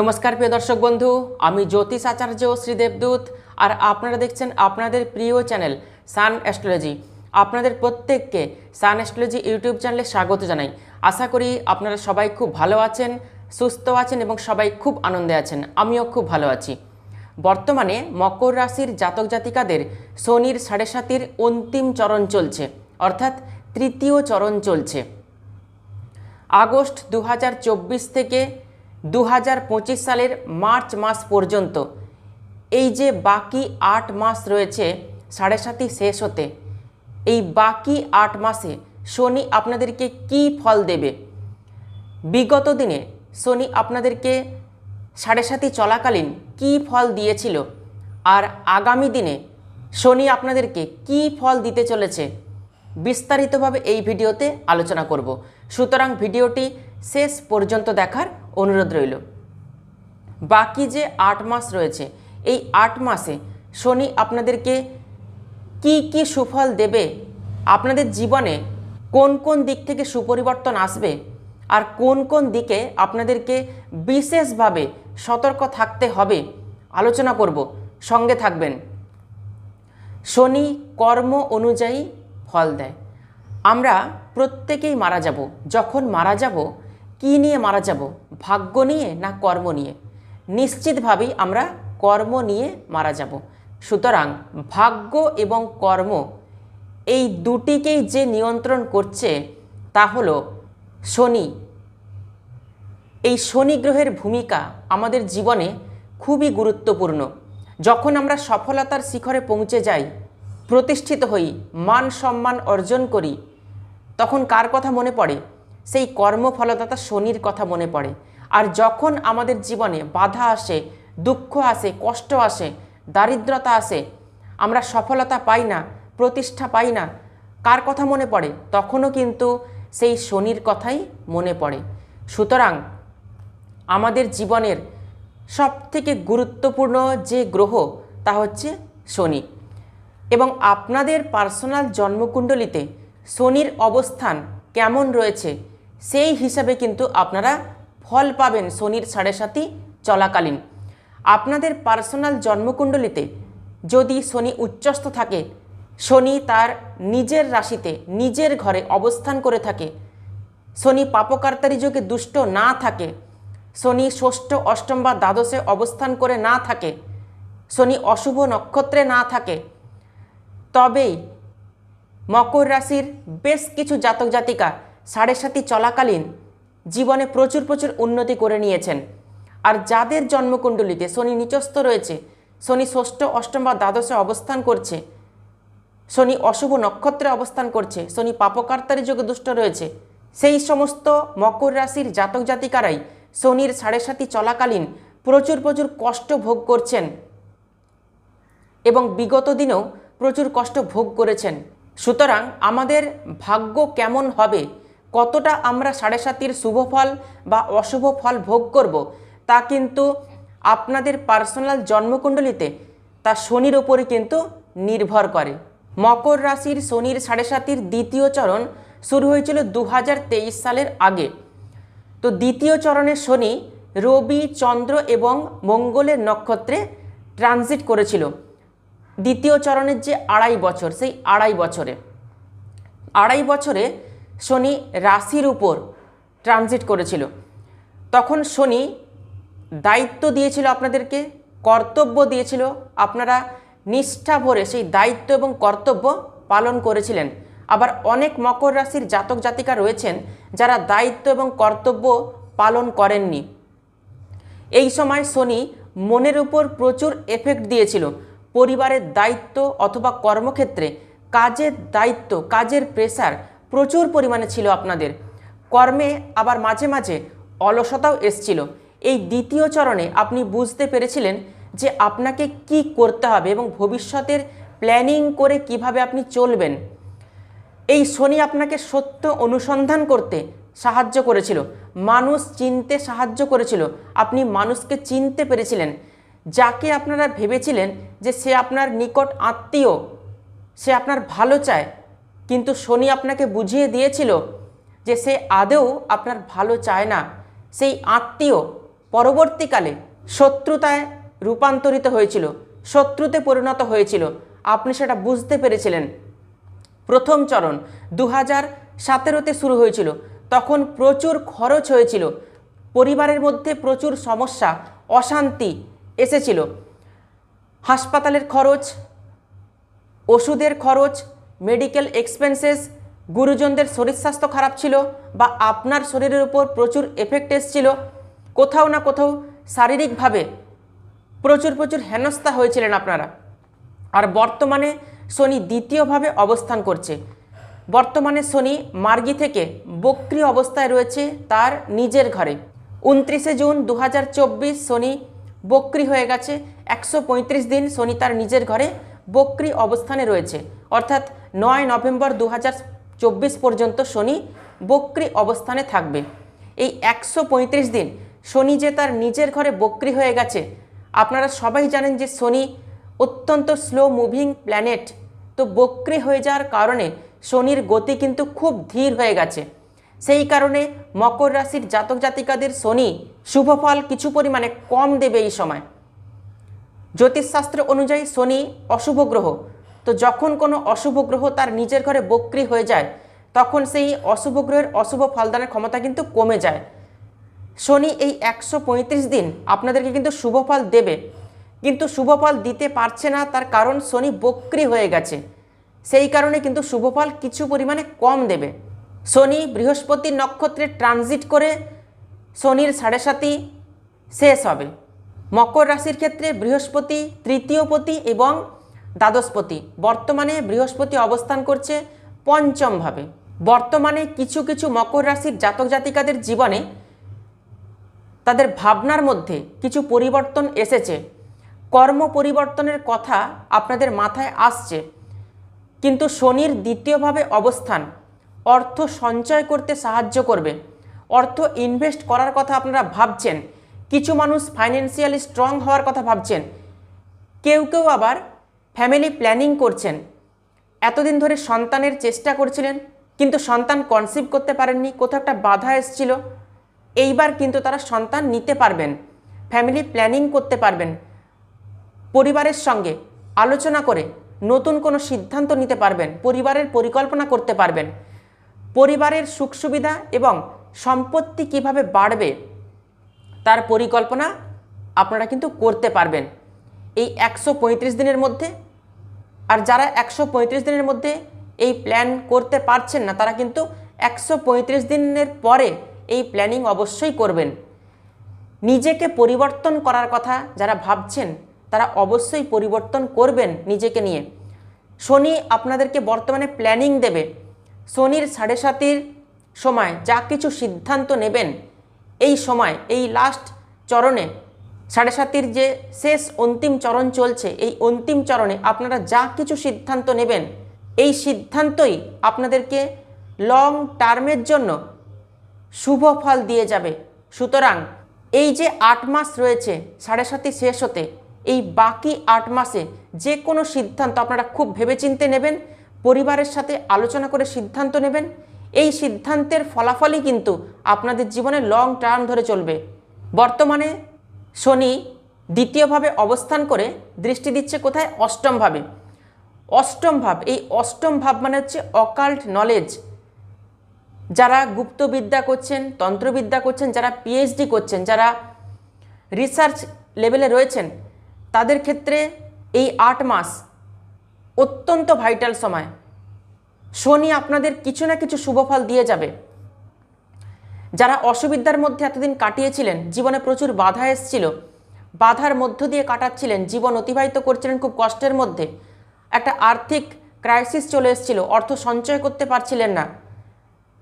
নমস্কার, প্রিয় দর্শক বন্ধু। আমি জ্যোতিষ আচার্য শ্রীদেবদূত আর আপনারা দেখছেন আপনাদের প্রিয় চ্যানেল সান অ্যাস্ট্রোলজি। আপনাদের প্রত্যেককে সান অ্যাস্ট্রোলজি ইউটিউব চ্যানেলে স্বাগত জানাই। আশা করি আপনারা সবাই খুব ভালো আছেন, সুস্থ আছেন এবং সবাই খুব আনন্দে আছেন। আমিও খুব ভালো আছি। বর্তমানে মকর রাশির জাতক জাতিকাদের শনির সাড়ে সাতির অন্তিম চরণ চলছে, অর্থাৎ তৃতীয় চরণ চলছে। আগস্ট দু হাজার চব্বিশ থেকে দু হাজার পঁচিশ সালের মার্চ মাস পর্যন্ত। এই যে বাকি আট মাস রয়েছে, সাড়ে সাতি শেষ হতে, এই বাকি আট মাসে শনি আপনাদেরকে কি ফল দেবে? বিগত দিনে শনি আপনাদেরকে সাড়ে সাতি চলাকালীন কি ফল দিয়েছিল? আর আগামী দিনে শনি আপনাদেরকে কি ফল দিতে চলেছে? বিস্তারিতভাবে এই ভিডিওতে আলোচনা করব। সুতরাং ভিডিওটি শেষ পর্যন্ত দেখার অনুরোধ রইল। বাকি যে আট মাস রয়েছে, এই আট মাসে শনি আপনাদেরকে কি কি সুফল দেবে? আপনাদের জীবনে কোন কোন দিক থেকে সুপরিবর্তন আসবে? আর কোন কোন দিকে আপনাদেরকে বিশেষভাবে সতর্ক থাকতে হবে? আলোচনা করব। সঙ্গে থাকবেন। শনি কর্ম অনুযায়ী ফল দেয়। আমরা প্রত্যেকেই মারা যাব। যখন মারা যাব কি নিয়ে মারা যাব? ভাগ্য নিয়ে না কর্ম নিয়ে? নিশ্চিতভাবেই আমরা কর্ম নিয়ে মারা যাব। সুতরাং ভাগ্য এবং কর্ম এই দুটিকেই যে নিয়ন্ত্রণ করছে তা হলো শনি। এই শনি গ্রহের ভূমিকা আমাদের জীবনে খুবই গুরুত্বপূর্ণ। যখন আমরা সফলতার শিখরে পৌঁছে যাই, প্রতিষ্ঠিত হই, মান সম্মান অর্জন করি, তখন কার কথা মনে পড়ে? সেই কর্মফলদাতা শনির কথা মনে পড়ে। আর যখন আমাদের জীবনে বাধা আসে, দুঃখ আসে, কষ্ট আসে, দারিদ্রতা আসে, আমরা সফলতা পাই না, প্রতিষ্ঠা পাই না, কার কথা মনে পড়ে? তখনও কিন্তু সেই শনির কথাই মনে পড়ে। সুতরাং আমাদের জীবনের সবথেকে গুরুত্বপূর্ণ যে গ্রহ, তা হচ্ছে শনি। এবং আপনাদের পার্সোনাল জন্মকুণ্ডলিতে শনির অবস্থান কেমন রয়েছে সেই হিসাবে কিন্তু আপনারা ফল পাবেন শনির সাড়ে সাতি চলাকালীন। আপনাদের পার্সোনাল জন্মকুণ্ডলিতে যদি শনি উচ্চস্থ থাকে, শনি তার নিজের রাশিতে, নিজের ঘরে অবস্থান করে থাকে, শনি পাপকার্তারি যোগে দুষ্ট না থাকে, শনি ষষ্ঠ, অষ্টম বা দ্বাদশে অবস্থান করে না থাকে, শনি অশুভ নক্ষত্রে না থাকে, তবেই মকর রাশির বেশ কিছু জাতক জাতিকা সাড়ে সাতি চলাকালীন জীবনে প্রচুর প্রচুর উন্নতি করে নিয়েছেন। আর যাদের জন্মকুণ্ডলিতে শনি নিচস্থ রয়েছে, শনি ষষ্ঠ, অষ্টম বা দ্বাদশে অবস্থান করছে, শনি অশুভ নক্ষত্রে অবস্থান করছে, শনি পাপকার্তারি যোগে দুষ্ট রয়েছে, সেই সমস্ত মকর রাশির জাতক জাতিকারাই শনির সাড়ে সাতি চলাকালীন প্রচুর প্রচুর কষ্ট ভোগ করছেন এবং বিগত দিনেও প্রচুর কষ্ট ভোগ করেছেন। সুতরাং আমাদের ভাগ্য কেমন হবে কতটা আমরা সাড়ে সাতির শুভ ফল বা অশুভ ফল ভোগ করব, তা কিন্তু আপনাদের পার্সোনাল জন্মকুণ্ডলিতে তা শনির ওপরে কিন্তু নির্ভর করে। মকর রাশির শনির সাড়ে সাতির দ্বিতীয় চরণ শুরু হয়েছিল দু হাজার তেইশ সালের আগে। তো দ্বিতীয় চরণে শনি রবি, চন্দ্র এবং মঙ্গলের নক্ষত্রে ট্রানজিট করেছিল। দ্বিতীয় চরণের যে আড়াই বছর, সেই আড়াই বছরে। আড়াই বছরে শনি রাশির উপর ট্রানজিট করেছিল। তখন শনি দায়িত্ব দিয়েছিল আপনাদেরকে, কর্তব্য দিয়েছিল, আপনারা নিষ্ঠা ভরে সেই দায়িত্ব এবং কর্তব্য পালন করেছিলেন। আবার অনেক মকর রাশির জাতক জাতিকা রয়েছেন যারা দায়িত্ব এবং কর্তব্য পালন করেননি। এই সময় শনি মনের উপর প্রচুর এফেক্ট দিয়েছিল। পরিবারের দায়িত্ব অথবা কর্মক্ষেত্রে কাজের দায়িত্ব, কাজের প্রেসার প্রচুর পরিমাণে ছিল আপনাদের। কর্মে আবার মাঝে মাঝে অলসতাও এসছিল। এই দ্বিতীয় চরণে আপনি বুঝতে পেরেছিলেন যে আপনাকে কি করতে হবে এবং ভবিষ্যতের প্ল্যানিং করে কীভাবে আপনি চলবেন। এই শনি আপনাকে সত্য অনুসন্ধান করতে সাহায্য করেছিল। মানুষ চিনতে সাহায্য করেছিল। আপনি মানুষকে চিনতে পেরেছিলেন। যাকে আপনারা ভেবেছিলেন যে সে আপনার নিকট আত্মীয়, সে আপনার ভালো চায় কিন্তু শনি আপনাকে বুঝিয়ে দিয়েছিল যে সে আদেও আপনার ভালো চায় না। সেই আত্মীয় পরবর্তীকালে শত্রুতায় রূপান্তরিত হয়েছিল, শত্রুতে পরিণত হয়েছিল। আপনি সেটা বুঝতে পেরেছিলেন। প্রথম চরণ দু হাজার সতেরোতে শুরু হয়েছিল। তখন প্রচুর খরচ হয়েছিল। পরিবারের মধ্যে প্রচুর সমস্যা, অশান্তি এসেছিল। হাসপাতালের খরচ, ওষুধের খরচ মেডিকেল এক্সপেন্সেস গুরুজনদের শরীর স্বাস্থ্য খারাপ ছিল বা আপনার শরীরের উপর প্রচুর এফেক্ট এসেছিল, কোথাও না কোথাও শারীরিকভাবে প্রচুর প্রচুর হেনস্থা হয়েছিলেন আপনারা। আর বর্তমানে শনি দ্বিতীয়ভাবে অবস্থান করছে। বর্তমানে শনি মার্গি থেকে বক্রি অবস্থায় রয়েছে তার নিজের ঘরে। উনত্রিশে জুন দু হাজার চব্বিশ শনি বক্রি হয়ে গেছে, একশো পঁয়ত্রিশ দিন শনি তার নিজের ঘরে বক্রি অবস্থানে রয়েছে। অর্থাৎ নয় নভেম্বর দু হাজার চব্বিশ পর্যন্ত শনি বক্রি অবস্থানে থাকবে। এই একশো পঁয়ত্রিশ দিন শনি যে তার নিজের ঘরে বক্রি হয়ে গেছে, আপনারা সবাই জানেন যে শনি অত্যন্ত স্লো মুভিং প্ল্যানেট তো বক্রি হয়ে যাওয়ার কারণে শনির গতি কিন্তু খুব ধীর হয়ে গেছে। সেই কারণে মকর রাশির জাতক জাতিকাদের শনি শুভফল কিছু পরিমাণে কম দেবে এই সময়। জ্যোতিষশাস্ত্র অনুযায়ী শনি অশুভ গ্রহ তো যখন কোনো অশুভ গ্রহ তার নিজের ঘরে বক্রি হয়ে যায়, তখন সেই অশুভ গ্রহের অশুভ ফলদানের ক্ষমতা কিন্তু কমে যায়। শনি এই একশো পঁয়ত্রিশ দিন আপনাদেরকে কিন্তু শুভফল দেবে। কিন্তু শুভফল দিতে পারছে না, তার কারণ শনি বক্রি হয়ে গেছে। সেই কারণে কিন্তু শুভফল কিছু পরিমাণে কম দেবে। শনি বৃহস্পতির নক্ষত্রে ট্রানজিট করে শনির সাড়ে সাতি শেষ হবে। মকর রাশির ক্ষেত্রে বৃহস্পতি তৃতীয়পতি এবং দ্বাদশপতি। বর্তমানে বৃহস্পতি অবস্থান করছে পঞ্চমভাবে। বর্তমানে কিছু কিছু মকর রাশির জাতক জাতিকাদের জীবনে তাদের ভাবনার মধ্যে কিছু পরিবর্তন এসেছে। কর্ম পরিবর্তনের কথা আপনাদের মাথায় আসছে। কিন্তু শনির দ্বিতীয়ভাবে অবস্থান অর্থ সঞ্চয় করতে সাহায্য করবে। অর্থ ইনভেস্ট করার কথা আপনারা ভাবছেন। কিছু মানুষ ফাইন্যান্সিয়ালি স্ট্রং হওয়ার কথা ভাবছেন। কেউ কেউ আবার ফ্যামিলি প্ল্যানিং করছেন। এতদিন ধরে সন্তানের চেষ্টা করছিলেন, কিন্তু সন্তান কনসিভ করতে পারেননি, কোথাও একটা বাধা এসেছিল। এইবার কিন্তু তারা সন্তান নিতে পারবেন ফ্যামিলি প্ল্যানিং করতে পারবেন। পরিবারের সঙ্গে আলোচনা করে নতুন কোনো সিদ্ধান্ত নিতে পারবেন, পরিবারের পরিকল্পনা করতে পারবেন। পরিবারের সুখ সুবিধা এবং সম্পত্তি কীভাবে বাড়বে, তার পরিকল্পনা আপনারা কিন্তু করতে পারবেন। এই একশো পঁয়ত্রিশ দিনের মধ্যে। আর যারা একশো পঁয়ত্রিশ দিনের মধ্যে এই প্ল্যান করতে পারছেন না, তারা কিন্তু একশো পঁয়ত্রিশ দিনের পরে এই প্ল্যানিং অবশ্যই করবেন। নিজেকে পরিবর্তন করার কথা যারা ভাবছেন, তারা অবশ্যই পরিবর্তন করবেন নিজেকে নিয়ে। শনি আপনাদেরকে বর্তমানে প্ল্যানিং দেবে। শনির সাড়ে সাতির সময় যা কিছু সিদ্ধান্ত নেবেন, এই সময়, এই লাস্ট চরণে সাড়ে সাতির যে শেষ অন্তিম চরণ চলছে, এই অন্তিম চরণে আপনারা যা কিছু সিদ্ধান্ত নেবেন, এই সিদ্ধান্তই আপনাদেরকে লং টার্মের জন্য শুভ ফল দিয়ে যাবে। সুতরাং এই যে আট মাস রয়েছে, সাড়ে সাতি শেষ হতে, এই বাকি আট মাসে যে কোনো সিদ্ধান্ত আপনারা খুব ভেবেচিন্তে নেবেন, পরিবারের সাথে আলোচনা করে সিদ্ধান্ত নেবেন, এই সিদ্ধান্তের ফলাফলই কিন্তু আপনাদের জীবনে লং টার্ম ধরে চলবে। বর্তমানে শনি দ্বিতীয়ভাবে অবস্থান করে দৃষ্টি দিচ্ছে কোথায়? অষ্টম ভাবে। অষ্টম ভাব, এই অষ্টম ভাব মানে হচ্ছে অকাল্ট নলেজ যারা গুপ্তবিদ্যা করছেন, তন্ত্রবিদ্যা করছেন, যারা পিএইচডি করছেন, যারা রিসার্চ লেভেলে রয়েছেন, তাদের ক্ষেত্রে এই আট মাস অত্যন্ত ভাইটাল সময়। শনি আপনাদের কিছু না কিছু শুভফল দিয়ে যাবে। যারা অসুবিধার মধ্যে এতদিন কাটিয়েছিলেন, জীবনে প্রচুর বাধা এসছিল। বাধার মধ্য দিয়ে কাটাচ্ছিলেন, জীবন অতিবাহিত করছিলেন খুব কষ্টের মধ্যে। একটা আর্থিক ক্রাইসিস চলে এসেছিল, অর্থ সঞ্চয় করতে পারছিলেন না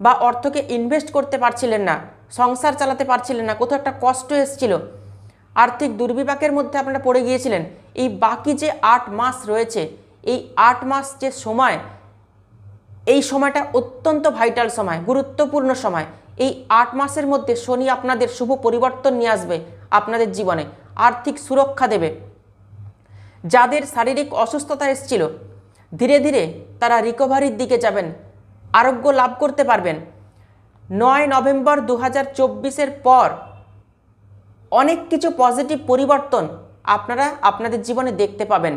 বা অর্থকে ইনভেস্ট করতে পারছিলেন না, সংসার চালাতে পারছিলেন না, কোথাও একটা কষ্ট এসেছিল। আর্থিক দুর্বিপাকের মধ্যে আপনারা পড়ে গিয়েছিলেন। এই বাকি যে আট মাস রয়েছে, এই আট মাস যে সময় এই সময়টা অত্যন্ত ভাইটাল সময়, গুরুত্বপূর্ণ সময়। এই আট মাসের মধ্যে শনি আপনাদের শুভ পরিবর্তন নিয়ে আসবে আপনাদের জীবনে, আর্থিক সুরক্ষা দেবে। যাদের শারীরিক অসুস্থতা এসেছিল, ধীরে ধীরে তারা রিকভারির দিকে যাবেন, আরোগ্য লাভ করতে পারবেন। নয় নভেম্বর দু হাজার পর অনেক কিছু পজিটিভ পরিবর্তন আপনারা আপনাদের জীবনে দেখতে পাবেন।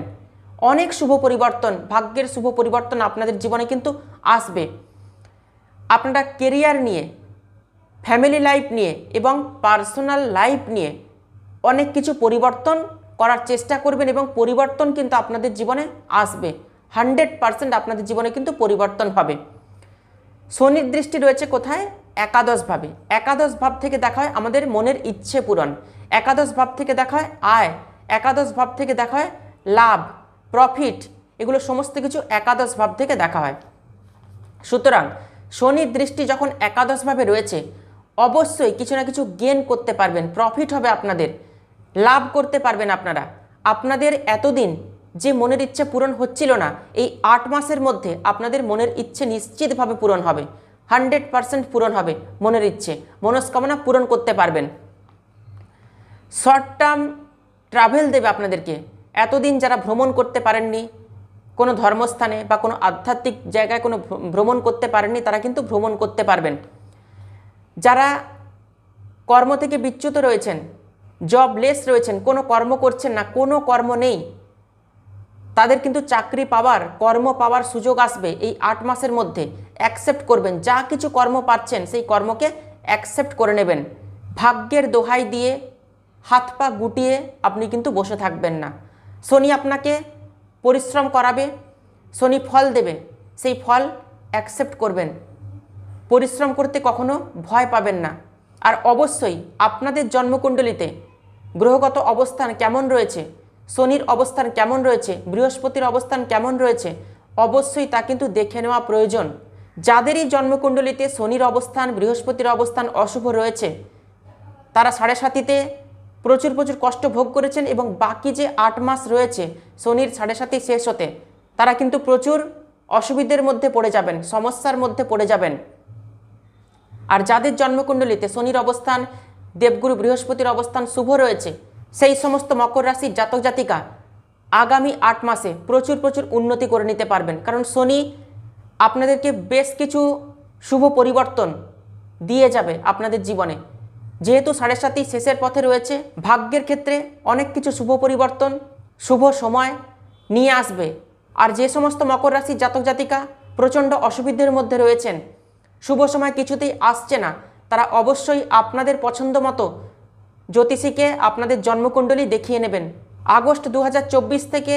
অনেক শুভ পরিবর্তন, ভাগ্যের শুভ পরিবর্তন আপনাদের জীবনে কিন্তু আসবে। আপনারা কেরিয়ার নিয়ে ফ্যামিলি লাইফ নিয়ে এবং পার্সোনাল লাইফ নিয়ে অনেক কিছু পরিবর্তন করার চেষ্টা করবেন এবং পরিবর্তন কিন্তু আপনাদের জীবনে আসবে। হান্ড্রেড পারসেন্ট আপনাদের জীবনে কিন্তু পরিবর্তন হবে। শনির দৃষ্টি রয়েছে কোথায়? একাদশ ভাবে। একাদশ ভাব থেকে দেখা হয় আমাদের মনের ইচ্ছে পূরণ। একাদশ ভাব থেকে দেখা হয় আয়। একাদশ ভাব থেকে দেখা হয় লাভ। প্রফিট, এগুলো সমস্ত কিছু একাদশ ভাব থেকে দেখা হয়। সুতরাং শনির দৃষ্টি যখন একাদশভাবে রয়েছে, অবশ্যই কিছু না কিছু গেন করতে পারবেন প্রফিট হবে আপনাদের, লাভ করতে পারবেন আপনারা। আপনাদের এতদিন যে মনের ইচ্ছে পূরণ হচ্ছিল না, এই আট মাসের মধ্যে আপনাদের মনের ইচ্ছে নিশ্চিতভাবে পূরণ হবে। হান্ড্রেড পারসেন্ট পূরণ হবে মনের ইচ্ছে, মনস্কামনা পূরণ করতে পারবেন। শর্ট টার্ম ট্রাভেল দেবে আপনাদেরকে এতদিন যারা ভ্রমণ করতে পারেননি, কোনো ধর্মস্থানে বা কোনো আধ্যাত্মিক জায়গায় কোনো ভ্রমণ করতে পারেননি, তারা কিন্তু ভ্রমণ করতে পারবেন। যারা কর্ম থেকে বিচ্যুত রয়েছেন জবলেস রয়েছেন, কোনো কর্ম করছেন না, কোনো কর্ম নেই, তাদের কিন্তু চাকরি পাওয়ার, কর্ম পাওয়ার সুযোগ আসবে এই আট মাসের মধ্যে। অ্যাকসেপ্ট করবেন, যা কিছু কর্ম পাচ্ছেন, সেই কর্মকে অ্যাকসেপ্ট করে নেবেন। ভাগ্যের দোহাই দিয়ে হাত পা গুটিয়ে আপনি কিন্তু বসে থাকবেন না। শনি আপনাকে পরিশ্রম করাবে, শনি ফল দেবে, সেই ফল অ্যাকসেপ্ট করবেন। পরিশ্রম করতে কখনো ভয় পাবেন না। আর অবশ্যই আপনাদের জন্মকুণ্ডলিতে গ্রহগত অবস্থান কেমন রয়েছে, শনির অবস্থান কেমন রয়েছে, বৃহস্পতির অবস্থান কেমন রয়েছে, অবশ্যই তা কিন্তু দেখে নেওয়া প্রয়োজন। যাদেরই জন্মকুণ্ডলিতে শনির অবস্থান, বৃহস্পতির অবস্থান অশুভ রয়েছে, তারা সাড়ে সাতিতে প্রচুর প্রচুর কষ্ট ভোগ করেছেন এবং বাকি যে আট মাস রয়েছে, শনির সাড়ে সাতি শেষ হতে, তারা কিন্তু প্রচুর অসুবিধের মধ্যে পড়ে যাবেন, সমস্যার মধ্যে পড়ে যাবেন। আর যাদের জন্মকুণ্ডলিতে শনির অবস্থান, দেবগুরু বৃহস্পতির অবস্থান শুভ রয়েছে, সেই সমস্ত মকর রাশির জাতক জাতিকা আগামী আট মাসে প্রচুর প্রচুর উন্নতি করে নিতে পারবেন। কারণ শনি আপনাদেরকে বেশ কিছু শুভ পরিবর্তন দিয়ে যাবে আপনাদের জীবনে। যেহেতু সাড়ে সাতই শেষের পথে রয়েছে, ভাগ্যের ক্ষেত্রে অনেক কিছু শুভ পরিবর্তন, শুভ সময় নিয়ে আসবে। আর যে সমস্ত মকর রাশির জাতক জাতিকা প্রচণ্ড অসুবিধের মধ্যে রয়েছেন, শুভ সময় কিছুতেই আসছে না। তারা অবশ্যই আপনাদের পছন্দ মতো জ্যোতিষীকে আপনাদের জন্মকুণ্ডলী দেখিয়ে নেবেন। আগস্ট দু হাজার চব্বিশ থেকে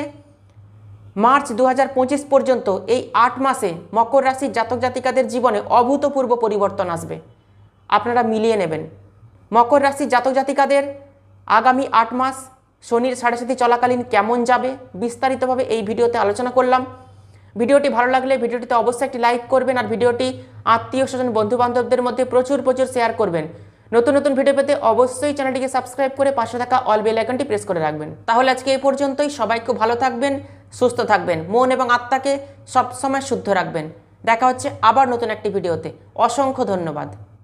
মার্চ দু হাজার পঁচিশ পর্যন্ত এই আট মাসে মকর রাশির জাতক জাতিকাদের জীবনে অভূতপূর্ব পরিবর্তন আসবে। আপনারা মিলিয়ে নেবেন। মকর রাশির জাতক জাতিকাদের আগামী আট মাস শনির সাড়ে সাথে চলাকালীন কেমন যাবে বিস্তারিতভাবে এই ভিডিওতে আলোচনা করলাম। ভিডিওটি ভালো লাগলে ভিডিওটিতে অবশ্যই একটি লাইক করবেন আর ভিডিওটি আত্মীয় স্বজন বন্ধু বান্ধবদের মধ্যে প্রচুর প্রচুর শেয়ার করবেন। নতুন নতুন ভিডিও পেতে অবশ্যই চ্যানেলটিকে সাবস্ক্রাইব করে পাশে থাকা অল বেল আইকনটি প্রেস করে রাখবেন। তাহলে আজকে এই পর্যন্তই। সবাই খুব ভালো থাকবেন, সুস্থ থাকবেন, মন এবং আত্মাকে সবসময় শুদ্ধ রাখবেন। দেখা হচ্ছে আবার নতুন একটি ভিডিওতে। অসংখ্য ধন্যবাদ।